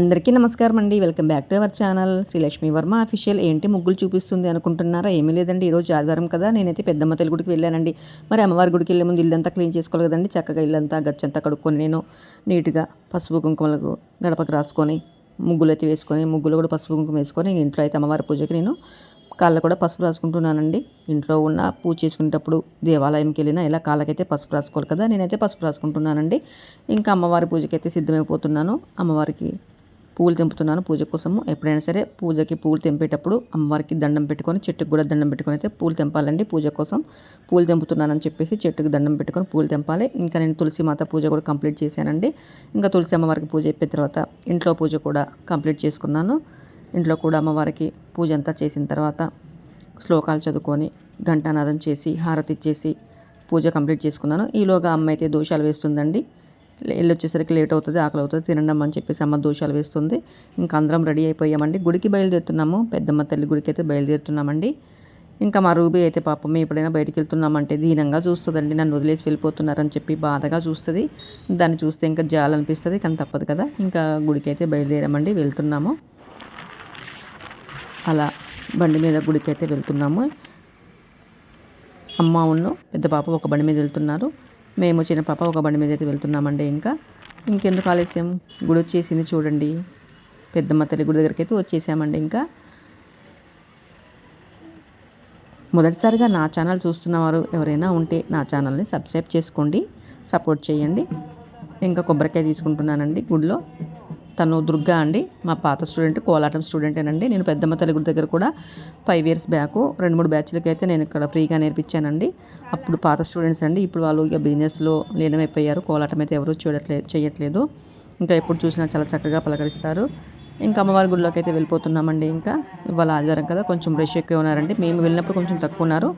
అందరికీ నమస్కారం అండి. Welcome back to our channel. Srilakshmi Varma official ఏంటి ముగ్గులు చూపిస్తుంది అనుకుంటున్నారా? ఏమీ లేదండి. ఈరోజు ఆదివారం కదా. నేనైతే పెద్దమ్మ తల్లి గుడికి వెళ్ళానండి. మరి అమ్మవారి గుడికి వెళ్ళే ముందు ఇల్లంతా క్లీన్ చేసుకోవాలి కదండి. చక్కగా ఇల్లంతా గచ్చంతా కడుక్కొని నేను నీట్గా పసుపు కుంకుమలకు గడపకు రాసుకొని ముగ్గులు అయితే వేసుకొని ముగ్గులు కూడా పసుపు కుంకుమ వేసుకొని ఇంట్లో అయితే అమ్మవారి పూజకి నేను కాళ్ళ కూడా పసుపు రాసుకుంటున్నానండి. ఇంట్లో ఉన్న పూజ చేసుకునేటప్పుడు దేవాలయంకి వెళ్ళినా ఇలా కాళ్ళకైతే పసుపు రాసుకోవాలి కదా. నేనైతే పసుపు రాసుకుంటున్నానండి. ఇంకా అమ్మవారి పూజకి అయితే సిద్ధమైపోతున్నాను. అమ్మవారికి పూలు తెంపుతున్నాను పూజ కోసము. ఎప్పుడైనా సరే పూజకి పూలు తెంపేటప్పుడు అమ్మవారికి దండం పెట్టుకొని చెట్టుకు కూడా దండం పెట్టుకొని అయితే పూలు తెంపాలండి పూజ కోసం. పూలు తెంపుతున్నానని చెప్పేసి చెట్టుకు దండం పెట్టుకొని పూలు తెంపాలి. ఇంకా నేను తులసి మాత పూజ కూడా కంప్లీట్ చేశానండి. ఇంకా తులసి అమ్మవారికి పూజ అయిపోయిన తర్వాత ఇంట్లో పూజ కూడా కంప్లీట్ చేసుకున్నాను. ఇంట్లో కూడా అమ్మవారికి పూజ అంతా చేసిన తర్వాత శ్లోకాలు చదువుకొని ఘంటానాదం చేసి హారతి ఇచ్చేసి పూజ కంప్లీట్ చేసుకున్నాను. ఈలోగా అమ్మ అయితే దోషాలు వేస్తుందండి. వెళ్ళి వచ్చేసరికి లేట్ అవుతుంది ఆకలి అవుతుంది తినడం అని చెప్పేసి అమ్మ దోషాలు వేస్తుంది. ఇంకా అందరం రెడీ అయిపోయామండి. గుడికి బయలుదేరుతున్నాము. పెద్దమ్మ తల్లి గుడికి అయితే బయలుదేరుతున్నామండి. ఇంకా మా రూబీ అయితే పాపం ఎప్పుడైనా బయటికి వెళ్తున్నామంటే దీనంగా చూస్తుందండి. నన్ను వదిలేసి వెళ్ళిపోతున్నారని చెప్పి బాధగా చూస్తుంది. దాన్ని చూస్తే ఇంకా జాలనిపిస్తుంది కానీ తప్పదు కదా. ఇంకా గుడికి అయితే బయలుదేరామండి వెళ్తున్నాము. అలా బండి మీద గుడికి అయితే వెళ్తున్నాము. అమ్మ ఉన్న పెద్ద పాప ఒక బండి మీద వెళ్తున్నారు. మేము చిన్న పాప ఒక బండి మీద అయితే వెళ్తున్నామండి ఇంకా. ఇంకెందుకు ఆలస్యం? గుడి వచ్చేసింది చూడండి. పెద్దమ్మ తల్లి గుడి దగ్గరికి అయితే వచ్చేసామండి ఇంకా. మొదటిసారిగా నా ఛానల్ చూస్తున్నవారు ఎవరైనా ఉంటే నా ఛానల్ని సబ్స్క్రైబ్ చేసుకోండి సపోర్ట్ చేయండి. ఇంకా కొబ్బరికాయ తీసుకుంటున్నానండి గుడిలో. తను దుర్గా అండి. మా పాత స్టూడెంట్ కోలాటం స్టూడెంటేనండి. నేను పెద్దమ్మ తల్లి గుడి దగ్గర కూడా ఫైవ్ ఇయర్స్ బ్యాక్ రెండు మూడు బ్యాచ్లకి అయితే నేను ఇక్కడ ఫ్రీగా నేర్పించానండి. అప్పుడు పాత స్టూడెంట్స్ అండి. ఇప్పుడు వాళ్ళు ఇక బిజినెస్లో లీనమైపోయారు. కోలాటం అయితే ఎవరూ చూడట్లేదు చేయట్లేదు ఇంకా ఎప్పుడు చూసినా చాలా చక్కగా పలకరిస్తారు. ఇంకా అమ్మవారి గుడిలోకి అయితే వెళ్ళిపోతున్నామండి ఇంకా. ఇవాళ ఆదివారం కదా కొంచెం రష్ ఎక్కువ ఉన్నారండి. మేము వెళ్ళినప్పుడు కొంచెం తక్కువ ఉన్నారు.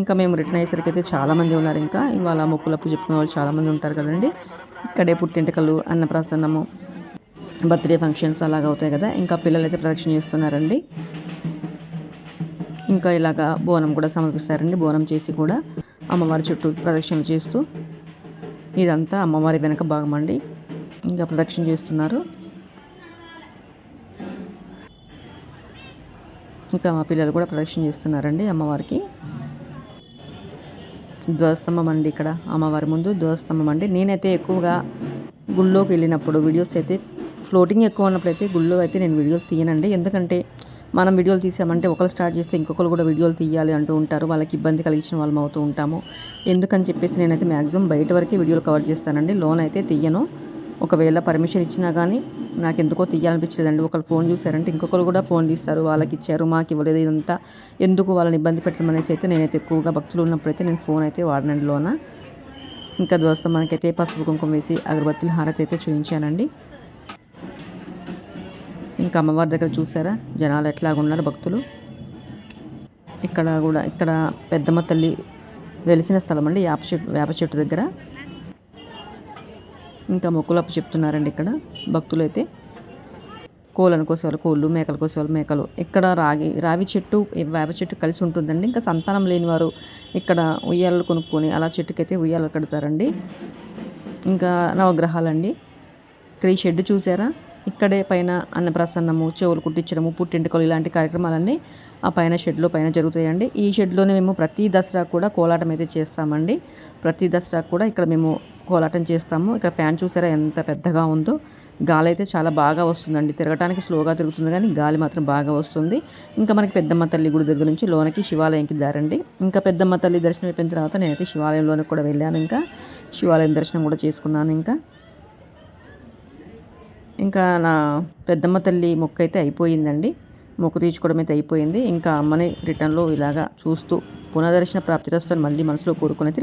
ఇంకా మేము రిటర్న్ అయ్యేసరికి అయితే చాలామంది ఉన్నారు ఇంకా. ఇవాళ మొక్కులప్పు చెప్పుకునే వాళ్ళు చాలామంది ఉంటారు కదండి. ఇక్కడే పుట్టింటికలు అన్నప్రాసన్నము బర్త్డే ఫంక్షన్స్ అలాగ అవుతాయి కదా ఇంకా పిల్లలు అయితే ప్రదక్షిణ చేస్తున్నారండి. ఇంకా ఇలాగా బోనం కూడా సమర్పిస్తారండి బోనం చేసి కూడా అమ్మవారి చుట్టూ ప్రదక్షిణ చేస్తూ. ఇదంతా అమ్మవారి వెనక భాగం అండి. ఇంకా ప్రదక్షిణ చేస్తున్నారు. ఇంకా మా పిల్లలు కూడా ప్రదక్షిణ చేస్తున్నారండి అమ్మవారికి. ధ్వజస్తంభం అండి ఇక్కడ అమ్మవారి ముందు ధ్వజస్తంభం అండి. నేనైతే ఎక్కువగా గుళ్ళోకి వెళ్ళినప్పుడు వీడియోస్ అయితే ఫ్లోటింగ్ ఎక్కువ ఉన్నప్పుడైతే గుళ్ళో అయితే నేను వీడియోలు తీయనండి. ఎందుకంటే మనం వీడియోలు తీసామంటే ఒకరు స్టార్ట్ చేస్తే ఇంకొకరు కూడా వీడియోలు తీయాలి అంటూ ఉంటారు. వాళ్ళకి ఇబ్బంది కలిగించిన వాళ్ళం అవుతూ ఉంటాము. ఎందుకని చెప్పేసి నేనైతే మ్యాక్సిమం బయట వరకే వీడియోలు కవర్ చేస్తానండి. లోన్ అయితే తీయను. ఒకవేళ పర్మిషన్ ఇచ్చినా కానీ నాకు ఎందుకో తీయాలనిపించలేదండి. ఒకరు ఫోన్ చూసారంటే ఇంకొకరు కూడా ఫోన్ తీస్తారు. వాళ్ళకి ఇచ్చారు మాకు ఇవ్వలేదు ఇదంతా ఎందుకు వాళ్ళని ఇబ్బంది పెట్టడం అనేసి అయితే నేనైతే ఎక్కువగా భక్తులు ఉన్నప్పుడైతే నేను ఫోన్ అయితే వాడనండి లోన. ఇంకా దోస్త మనకైతే పసుపు కుంకుమ వేసి అగరబత్తులు హారతి అయితే చూపించానండి ఇంకా అమ్మవారి దగ్గర చూసారా? జనాలు ఎట్లాగున్నారు భక్తులు? ఇక్కడ కూడా ఇక్కడ పెద్దమ్మ తల్లి వెలిసిన స్థలం అండి వేప చెట్టు వేప చెట్టు దగ్గర. ఇంకా మొక్కులప్ప చెప్తున్నారండి ఇక్కడ భక్తులు అయితే కోళ్ళను కోసేవాళ్ళు కోళ్ళు మేకలు కోసేవాళ్ళు మేకలు. ఇక్కడ రాగి రావి చెట్టు వేప చెట్టు కలిసి ఉంటుందండి. ఇంకా సంతానం లేని వారు ఇక్కడ ఉయ్యాలలు కొనుక్కొని అలా చెట్టుకైతే ఉయ్యాలలు కడతారండి. ఇంకా నవగ్రహాలండి. ఇక్కడ ఈ షెడ్ చూసారా? ఇక్కడే పైన అన్నప్రసన్నము చెవులు కుట్టించడము పుట్టింటికలు ఇలాంటి కార్యక్రమాలన్నీ ఆ పైన షెడ్లో పైన జరుగుతాయండి. ఈ షెడ్లోనే మేము ప్రతి దసరా కూడా కోలాటం అయితే చేస్తామండి. ప్రతి దసరా కూడా ఇక్కడ మేము కోలాటం చేస్తాము. ఇక్కడ ఫ్యాన్ చూసారా ఎంత పెద్దగా ఉందో. గాలి అయితే చాలా బాగా వస్తుందండి. తిరగటానికి స్లోగా తిరుగుతుంది కానీ గాలి మాత్రం బాగా వస్తుంది. ఇంకా మనకి పెద్దమ్మ తల్లి గుడి దగ్గర నుంచి లోనకి శివాలయంకి దారండి. ఇంకా పెద్దమ్మ తల్లి దర్శనం అయిపోయిన తర్వాత నేనైతే శివాలయంలోనికి కూడా వెళ్ళాను ఇంకా. శివాలయం దర్శనం కూడా చేసుకున్నాను ఇంకా. ఇంకా నా పెద్దమ్మ తల్లి మొక్క అయితే అయిపోయిందండి. మొక్క తీర్చుకోవడం అయితే అయిపోయింది. ఇంకా అమ్మని రిటర్న్లో ఇలాగా చూస్తూ పునదర్శన ప్రాప్తిరస్తు మళ్ళీ మనసులో కోరుకుని అయితే